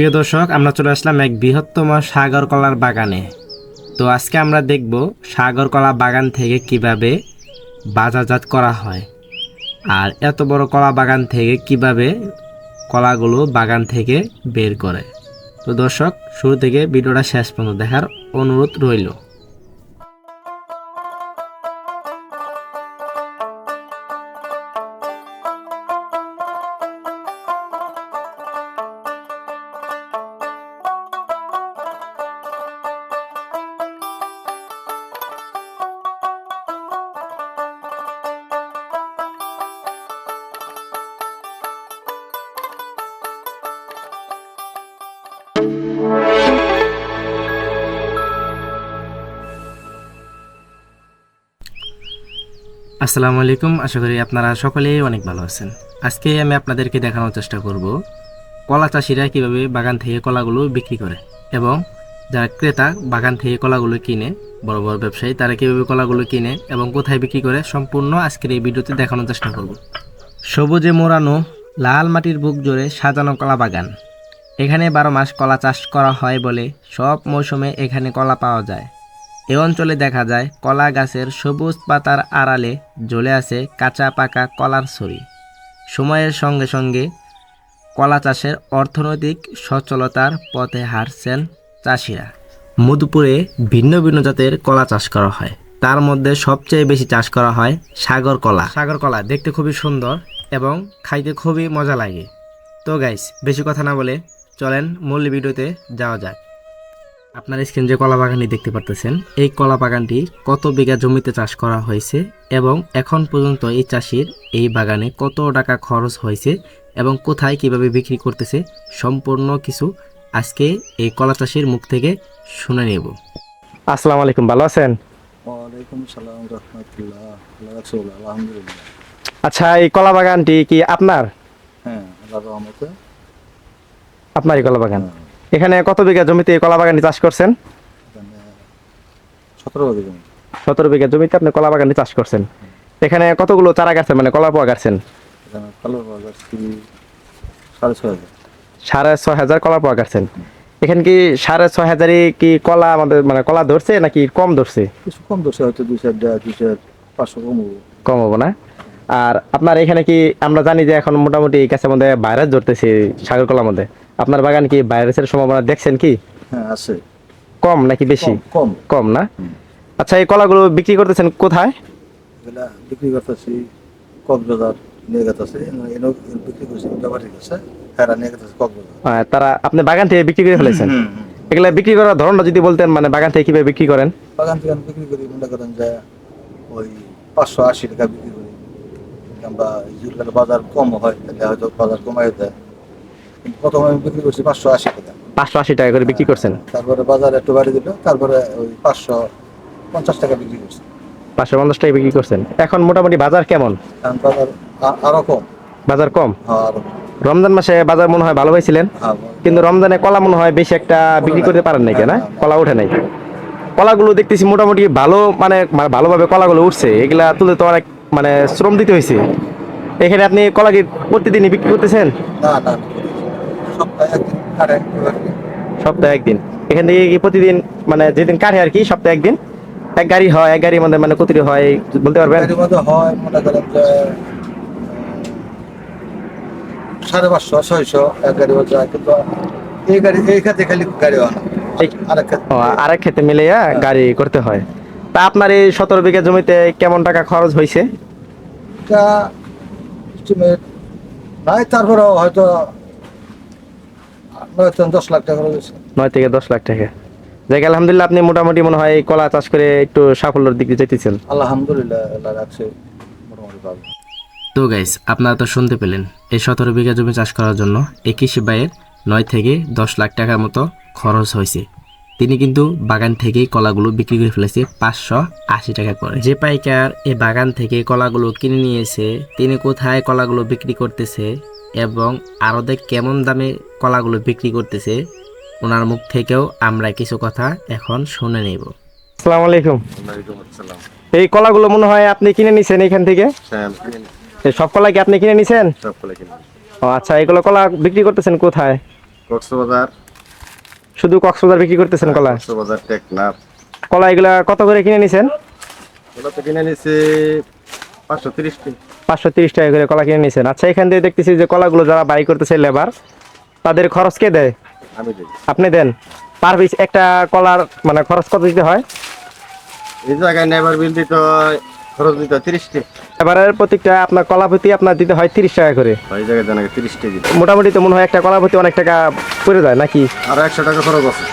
প্রিয় দর্শক, আমরা চলে আসলাম এক বৃহত্তম সাগর কলার বাগানে। তো আজকে আমরা দেখব সাগর কলা বাগান থেকে কীভাবে বাজারজাত করা হয় আর এত বড় কলা বাগান থেকে কীভাবে কলাগুলো বাগান থেকে বের করে। তো দর্শক, শুরু থেকে ভিডিওটা শেষ পর্যন্ত দেখার অনুরোধ রইল। আসসালামু আলাইকুম, আশা করি আপনারা সকলেই অনেক ভালো আছেন। আজকে আমি আপনাদেরকে দেখানোর চেষ্টা করব কলা চাষিরা কীভাবে বাগান থেকে কলাগুলো বিক্রি করে এবং যারা ক্রেতা বাগান থেকে কলাগুলো কিনে, বড় বড় ব্যবসায়ী, তারা কীভাবে কলাগুলো কিনে এবং কোথায় বিক্রি করে সম্পূর্ণ আজকের এই ভিডিওতে দেখানোর চেষ্টা করব। সবুজে মোড়ানো, লাল মাটির বুক জুড়ে সাজানো কলা বাগান। এখানে বারো মাস কলা চাষ করা হয় বলে সব মৌসুমে এখানে কলা পাওয়া যায়। এ অঞ্চলে দেখা যায় কলা গাছের সবুজ পাতার আড়ালে ঝুলে আছে কাঁচা পাকা কলার ছড়ি। সময়ের সঙ্গে সঙ্গে কলা চাষের অর্থনৈতিক সচলতার পথে হারছেন চাষিরা। মধুপুরে ভিন্ন ভিন্ন জাতের কলা চাষ করা হয়। তার মধ্যে সবচেয়ে বেশি চাষ করা হয় সাগর কলা। সাগর কলা দেখতে খুবই সুন্দর এবং খাইতে খুবই মজা লাগে। তো গাইস বেশি কথা না বলে চলেন মূল ভিডিওতে যাওয়া যাক। আপনার স্ক্রিন যে কলা বাগানটি দেখতে পারতেছেন এই কলা বাগানটি কত বিঘা জমিতে চাষ করা হয়েছে এবং এখন পর্যন্ত এই চাষির এই বাগানে কত টাকা খরচ হয়েছে এবং কোথায় কীভাবে বিক্রি করতেছে সম্পূর্ণ কিছু আজকে এই কলা চাষির মুখ থেকে শুনে নেব। আসসালামু আলাইকুম ভালো আছেন? ওয়ালাইকুম সালাম রহমতুল্লাহ আলহামদুলিল্লাহ। আচ্ছা এই কলা বাগানটি কি আপনার? হ্যাঁ আল্লাহ আপনারই কলা বাগান? হ্যাঁ, এখানে কত বিঘা জমিতে কলা বাগানটি চাষ করছেন? সতেরো বছর জমি। সতেরো বিঘা জমিতে আপনি কলা বাগানটি চাষ করছেন। এখানে কতগুলো চারা গাছেন মানে কলা পোয়া গাছেন? সাড়ে ছয় হাজার। কলা পাওয়া গেছেন। এখানে কি সাড়ে ছয় হাজারই কি কলা আমাদের মানে কলা ধরছে নাকি কম ধরছে? কিছু কম দোষে হয়তো দুই চার দেড় দুই চার পাঁচশো কম কম হব না? আর আপনার এখানে কি আমরা জানি যে এখন মোটামুটি গাছের মধ্যে ভাইরাস ধরতেছে সাগর কলার মধ্যে। আপনার বাগান কি ভাইরাসের সম্ভাবনা দেখছেন কি? হ্যাঁ আছে। কম নাকি বেশি? কম কম। না? আচ্ছা এই কলাগুলো বিক্রি করতেছেন কোথায়? বিক্রি করতেছি কক্সবাজার নিয়ে গেতেছে বিক্রি করছি ব্যাপারী কাছে হ্যাঁ নিয়ে গেতেছে কক্সবাজার। তারা আপনি বাগান থেকে বিক্রি করে ফেলেছেন। এগুলা বিক্রি করার ধরনটা যদি বলতেন মানে বাগান থেকে কীভাবে বিক্রি করেন? বাগান থেকে বিক্রি করি মনে করেন যে ওই পাঁচশো আশি টাকা বিক্রি করি। কিংবা বাজার কম হয় তাহলে হয়তো বাজার কমাই দেয়। প্রথমে আমি বিক্রি করছি পাঁচশো আশি টাকা। পাঁচশো আশি টাকা করে বিক্রি করছেন? তারপরে বাজার একটু বাড়ি দিল তারপরে ওই পাঁচশো পঞ্চাশ টাকা বিক্রি করছি। পাঁচশো পঞ্চাশ টাকা বিক্রি করছেন। এখন মোটামুটি বাজার কেমন? বাজার আরও কম। বাজার কম? হ্যাঁ কম। রমজান মাসে বাজার মনে হয় ভালো পাইছিলেন হ্যাঁ কিন্তু রমজানে কলা মনে হয় বেশি একটা বিক্রি করতে পারেন নাকি না কলা উঠে নাই। কলাগুলো দেখতেছি মোটামুটি ভালো মানে ভালোভাবে কলাগুলো উঠছে। এগুলা তুলে তো অনেক মানে শ্রম দিতে হয়েছে। এখানে আপনি কলা কি প্রতিদিনই বিক্রি করতেছেন? না না, সপ্তাহে একদিন। এখান থেকে কি প্রতিদিন মানে যেদিন কাটে আর কি সপ্তাহে একদিন? এক গাড়ি হয় এক গাড়ির মধ্যে মানে কতটি হয় বলতে পারবেন? হয় মনে করেন যে সাড়ে পাঁচশো ছয়শো এক গাড়ি যায় কিন্তু এই গাড়ি এই খাতে খালি গাড়ি হয় না। আরেক খাতে ও ক্ষেত্রে মিলে গাড়ি করতে হয়। তা আপনার এই সতেরো বিঘা জমিতে কেমন টাকা খরচ হয়েছে নাই তারপরেও হয়তো দশ লাখ টাকা রয়েছে। নয় থেকে দশ লাখ টাকা। যাই আলহামদুলিল্লাহ আপনি মোটামুটি মনে হয় কলা চাষ করে একটু সাফল্যের দিকে যেতেছেন আলহামদুলিল্লাহ আল্লাহ রাখছে মোটামুটি ভালো। তো গাইস আপনারা তো শুনতে পেলেন এই সতেরো বিঘা জমি চাষ করার জন্য এই কৃষি ব্যয়ের নয় থেকে দশ লাখ টাকার মতো খরচ হয়েছে। তিনি কিন্তু বাগান থেকেই কলাগুলো বিক্রি করে ফেলেছে পাঁচশো আশি টাকা করে। যে পাইকার এই বাগান থেকে কলাগুলো কিনে নিয়েছে তিনি কোথায় কলাগুলো বিক্রি করতেছে এবং আরদে কেমন দামে কলাগুলো বিক্রি করতেছে ওনার মুখ থেকেও আমরা কিছু কথা এখন শুনে নেব। আসসালামু আলাইকুম। এই কলাগুলো মনে হয় আপনি কিনে নিছেন এখান থেকে? হ্যাঁ সব কলা কি আপনি কিনে নিছেন? সব ফলে কিনে ও আচ্ছা এগুলো কলা বিক্রি করতেছেন কোথায়? কক্সবাজার। শুধু কক্সবাজার বিক্রি করতেছেন কলা? কক্সবাজার টেকনাফ। কলা এগুলা কত করে কিনে নিছেন? ওগুলো তো কিনে নিছে পাঁচশো তিরিশটি পাঁচশো তিরিশ টাকা করে কলা কিনে নিছেন। আচ্ছা এখান থেকে দেখতেছি যে কলাগুলো যারা বাই করতেছে লেবার তাদের খরচ কে দেয়? আমি দিই। আপনি দেন। পার পিস একটা কলার মানে খরচ কত দিতে হয়? এই জায়গায় নেবার বিল দিতে হয় খরচ দিতে হয় তিরিশটি এবারের প্রত্যেকটা আপনার কলা প্রতি আপনার দিতে হয় তিরিশ টাকা করে। ওই জায়গায় দিতে। মোটামুটি তো মনে হয় একটা কলা প্রতি অনেক টাকা পড়ে যায় নাকি? আর একশো টাকা খরচ আছে।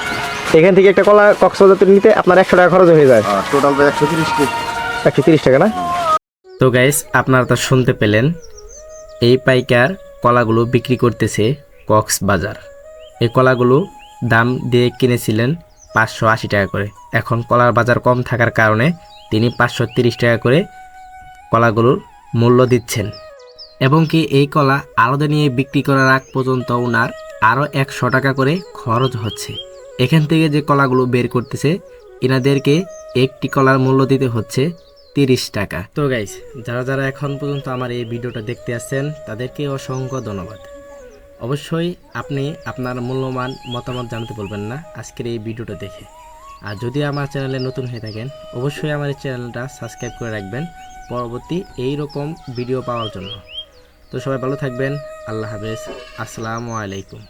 এখান থেকে একটা কলা কক্সবাজার নিতে আপনার একশো টাকা খরচ হয়ে যায়। টোটাল একশো তিরিশটি একশো তিরিশ টাকা না? তো গাইস আপনারা তো শুনতে পেলেন, এই পাইকার কলাগুলো বিক্রি করতেছে কক্সবাজার। এই কলাগুলো দাম দিয়ে কিনেছিলেন পাঁচশো আশি টাকা করে। এখন কলার বাজার কম থাকার কারণে তিনি পাঁচশো তিরিশ টাকা করে কলাগুলোর মূল্য দিচ্ছেন। এবং কি এই কলা আলাদা নিয়ে বিক্রি করার আগ পর্যন্ত ওনার আরও একশো টাকা করে খরচ হচ্ছে। এখান থেকে যে কলাগুলো বের করতেছে, এনাদেরকে একটি কলার মূল্য দিতে হচ্ছে তিরিশ টাকা। তো গাইস যারা যারা এখন পর্যন্ত আমার এই ভিডিওটা দেখতে আসছেন, তাদেরকে অসংখ্য ধন্যবাদ। অবশ্যই আপনি আপনার মূল্যবান মতামত জানতে বলবেন না, আজকের এই ভিডিওটা দেখে। আর যদি আমার চ্যানেলে নতুন হয়ে থাকেন, অবশ্যই আমার এই চ্যানেলটা সাবস্ক্রাইব করে রাখবেন, পরবর্তী এই রকম ভিডিও পাওয়ার জন্য। তো সবাই ভালো থাকবেন, আল্লাহ হাফেজ, আসসালামু আলাইকুম।